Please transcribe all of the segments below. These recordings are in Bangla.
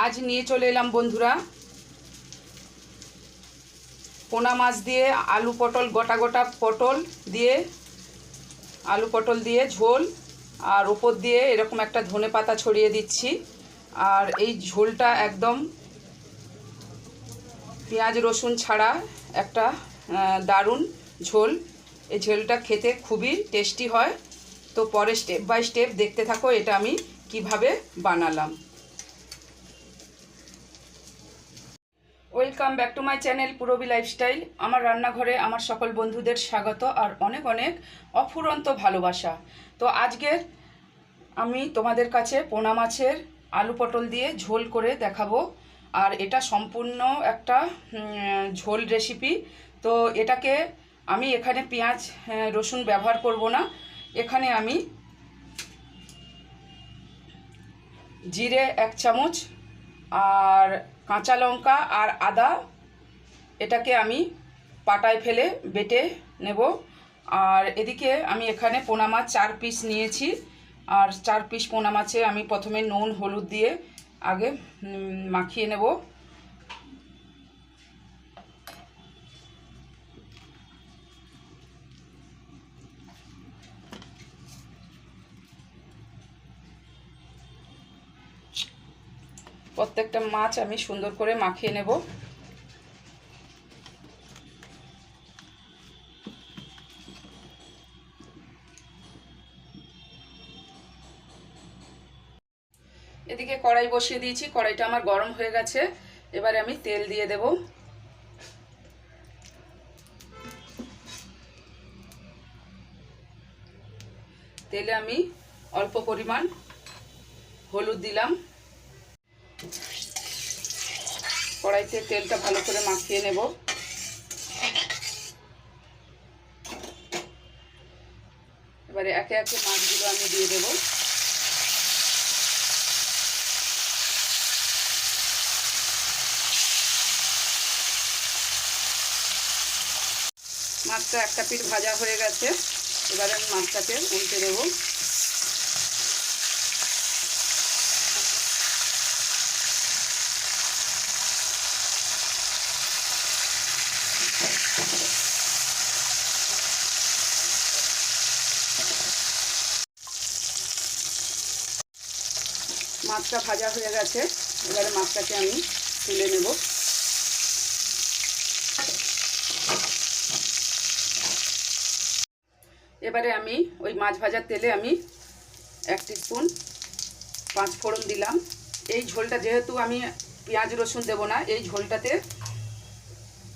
আজ নিয়ে চলে এলাম বন্ধুরা। পোনা মাছ দিয়ে আলু পটল, গোটা গোটা পটল দিয়ে, আলু পটল দিয়ে ঝোল, আর ওপর দিয়ে এরকম একটা ধনে পাতা ছড়িয়ে দিচ্ছি। আর এই ঝোলটা একদম পেঁয়াজ, রসুন ছাড়া একটা দারুণ ঝোল। এই ঝোলটা খেতে খুবই টেস্টি হয়। তো পরে স্টেপ বাই স্টেপ দেখতে থাকো এটা আমি কীভাবে বানালাম। Welcome back to my channel Purabi lifestyle আমার রান্নাঘরে আমার সকল বন্ধুদের স্বাগত আর অনেক অনেক অফুরন্ত ভালোবাসা। তো আজকের আমি তোমাদের কাছে পোনা মাছের আলু পটল দিয়ে ঝোল করে দেখাবো। আর এটা সম্পূর্ণ একটা ঝোল রেসিপি তো এটাকে আমি এখানে পেঁয়াজ রসুন ব্যবহার করব না। এখানে আমি জিরে এক চামচ আর কাঁচা লঙ্কা আর আদা, এটাকে আমি পাটায় ফেলে বেটে নেব। আর এদিকে আমি এখানে পোনা মাছ চার পিস নিয়েছি। আর চার পিস পোনা মাছে আমি প্রথমে নুন, হলুদ দিয়ে আগে মাখিয়ে নেব। প্রত্যেকটা মাছ আমি সুন্দর করে মাখিয়ে নেব। এদিকে কড়াই বসিয়ে দিয়েছি, কড়াইটা আমার গরম হয়ে গেছে। এবারে আমি তেল দিয়ে দেব। তেলে আমি অল্প পরিমাণ হলুদ দিলাম। কড়াইতে তেলটা ভালো করে মাখিয়ে নেব। এবারে একে একে মাছগুলো আমি দিয়ে দেব। মাছটা একটা পিঠ ভাজা হয়ে গেছে। এবারে আমি মাছটাকে উল্টে দেবো। মাছটা ভাজা হয়ে গেছে। এবারে মাছটাকে আমি তুলে নেব। এবারে আমি ওই মাছ ভাজার তেলে আমি এক স্পুন পাঁচ ফোড়ন দিলাম। এই ঝোলটা যেহেতু আমি পেঁয়াজ রসুন দেবো না, এই ঝোলটাতে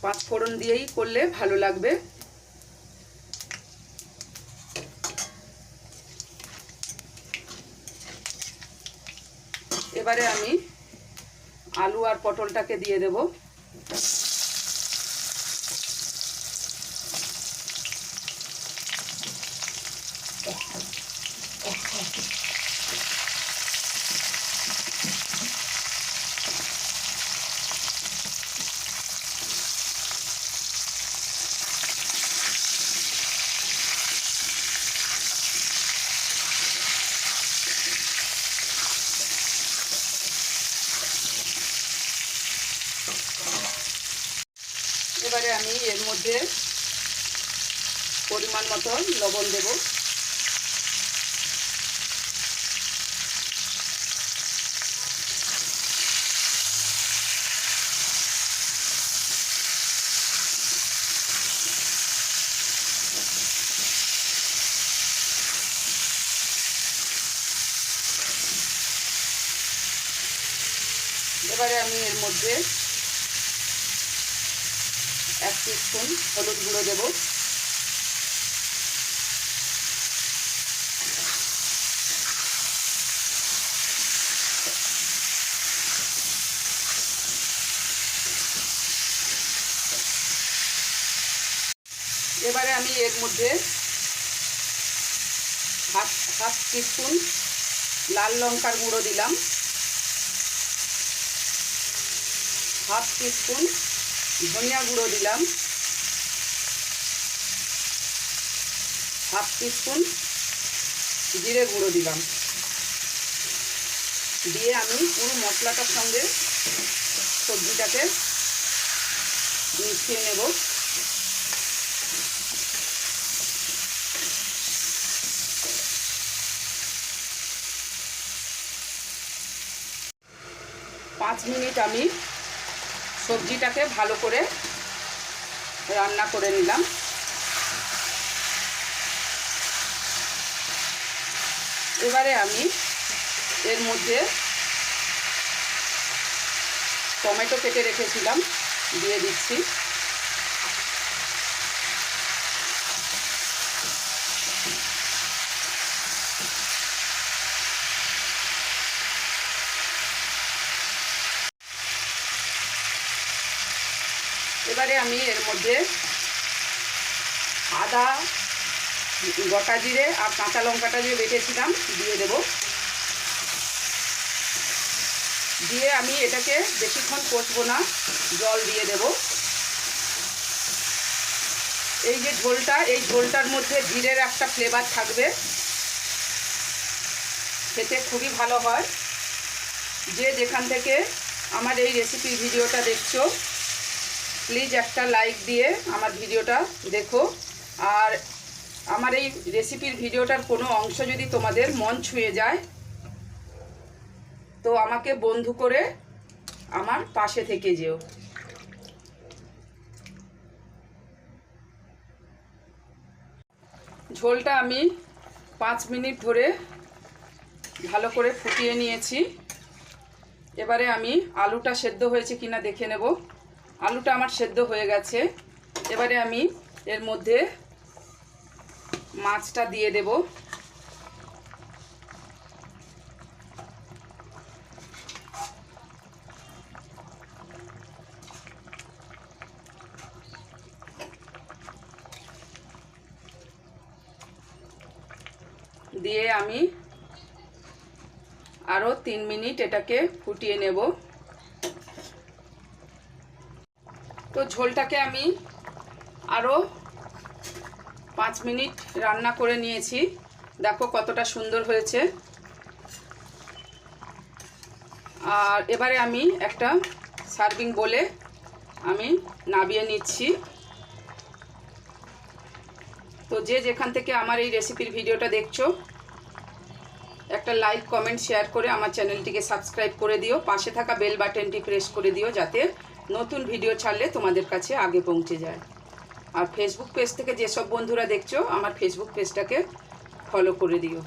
পাঁচ ফোড়ন দিয়েই করলে ভালো লাগবে। এবারে আমি আলু আর পটলটাকে দিয়ে দেব। এবারে আমি এর মধ্যে পরিমাণ মতো লবণ দেব। এবারে আমি এর মধ্যে এক স্পুন হলুদ গুঁড়ো দেব। এবারে আমি এর মধ্যে হাফ হাফ স্পুন লাল লঙ্কার গুঁড়ো দিলাম। হাফ স্পুন ধনিয়া গুঁড়ো দিলাম। হাফ স্পুন জিরে গুঁড়ো দিলাম। দিয়ে আমি পুরো মশলাটার সঙ্গে সবজিটাকে মিশিয়ে নেব। পাঁচ মিনিট আমি সবজিটাকে ভালো করে রান্না করে নিলাম। এবারে আমি এর মধ্যে টমেটো কেটে রেখেছিলাম, দিয়ে দিচ্ছি। এবারে আমি এর মধ্যে আদা, গোটা জিরে আর কাঁচা লঙ্কাটা যে বেটেছিলাম দিয়ে দেব। দিয়ে আমি এটাকে বেশিক্ষণ কষবো না, জল দিয়ে দেব। এই যে ঝোলটা, এই ঝোলটার মধ্যে জিরের একটা ফ্লেভার থাকবে। খেতে খুবই ভালো হয়। যে যেখান থেকে আমার এই রেসিপির ভিডিওটা দেখছ প্লিজ একটা লাইক দিয়ে আমার ভিডিওটা দেখো। আর আমার এই রেসিপির ভিডিওটার কোনো অংশ যদি তোমাদের মন ছুঁয়ে যায়, তো আমাকে বন্ধু করে আমার পাশে থেকে যেও। ঝোলটা আমি পাঁচ মিনিট ধরে ভালো করে ফুটিয়ে নিয়েছি। এবারে আমি আলুটা সেদ্ধ হয়েছে কিনা দেখে নেব। আলুটা আমার সেদ্ধ হয়ে গেছে। এবারে আমি এর মধ্যে মাছটা দিয়ে দেব। দিয়ে আমি আরও তিন মিনিট এটাকে ফুটিয়ে নেব। তো ঝোলটাকে আমি আরও পাঁচ মিনিট রান্না করে নিয়েছি। দেখো কতটা সুন্দর হয়েছে। আর এবারে আমি একটা সার্ভিং বলে আমি নাবিয়ে নিচ্ছি। তো যে যেখান থেকে আমার এই রেসিপির ভিডিওটা দেখছ, একটা লাইক, কমেন্ট, শেয়ার করে আমার চ্যানেলটিকে সাবস্ক্রাইব করে দিও। পাশে থাকা বেল বাটনটি প্রেস করে দিও যাতে নতুন ভিডিও ছাড়লে তোমাদের কাছে আগে পৌঁছে যায়। আর ফেসবুক পেজ থেকে যেসব বন্ধুরা দেখছ, আমার ফেসবুক পেজটাকে ফলো করে দিও।